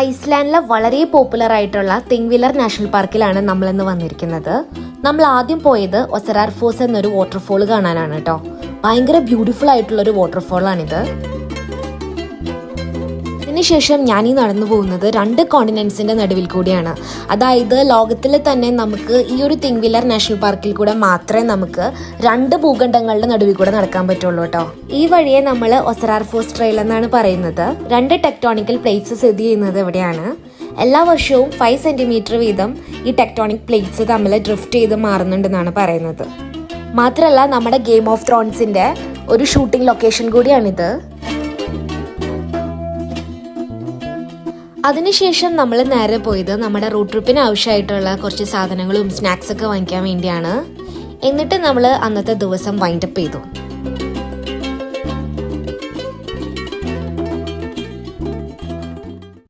ഐസ്ലാൻഡിലെ വളരെ പോപ്പുലർ ആയിട്ടുള്ള തിങ്വിലർ നാഷണൽ പാർക്കിലാണ് നമ്മളിന്ന് വന്നിരിക്കുന്നത്. നമ്മൾ ആദ്യം പോയത് ഒസരാർഫോസ് എന്നൊരു വാട്ടർഫോൾ കാണാനാണ് കേട്ടോ. ഭയങ്കര ബ്യൂട്ടിഫുൾ ആയിട്ടുള്ള ഒരു വാട്ടർഫോളാണിത് അതിനുശേഷം ഈ നടന്നു പോകുന്നത് രണ്ട് കോണ്ടിനൻസിന്റെ നടുവിൽ കൂടിയാണ്. അതായത് ലോകത്തിൽ തന്നെ നമുക്ക് ഈ ഒരു തിങ്വില്ലർ നാഷണൽ പാർക്കിൽ കൂടെ മാത്രമേ നമുക്ക് രണ്ട് ഭൂഖണ്ഡങ്ങളുടെ നടുവിൽ കൂടെ നടക്കാൻ പറ്റുള്ളൂ കേട്ടോ. ഈ വഴിയെ നമ്മൾ ഒസറാർ ഫോസ് ട്രെയിൽ എന്നാണ് പറയുന്നത്. രണ്ട് ടെക്ടോണിക്കൽ പ്ലേറ്റ്സ് സ്ഥിതി ചെയ്യുന്നത് എവിടെയാണ്? എല്ലാ വർഷവും ഫൈവ് സെന്റിമീറ്റർ വീതം ഈ ടെക്ടോണിക് പ്ലേറ്റ്സ് തമ്മിൽ ഡ്രിഫ്റ്റ് ചെയ്ത് മാറുന്നുണ്ടെന്നാണ് പറയുന്നത്. മാത്രമല്ല നമ്മുടെ ഗെയിം ഓഫ് ത്രോൺസിന്റെ ഒരു ഷൂട്ടിംഗ് ലൊക്കേഷൻ കൂടിയാണിത്. അതിനുശേഷം നമ്മൾ നേരെ പോയത് നമ്മുടെ റോഡ് ട്രിപ്പിന് ആവശ്യമായിട്ടുള്ള കുറച്ച് സാധനങ്ങളും സ്നാക്സൊക്കെ വാങ്ങിക്കാൻ വേണ്ടിയാണ്. എന്നിട്ട് നമ്മൾ അന്നത്തെ ദിവസം വൈൻഡപ്പ് ചെയ്തു.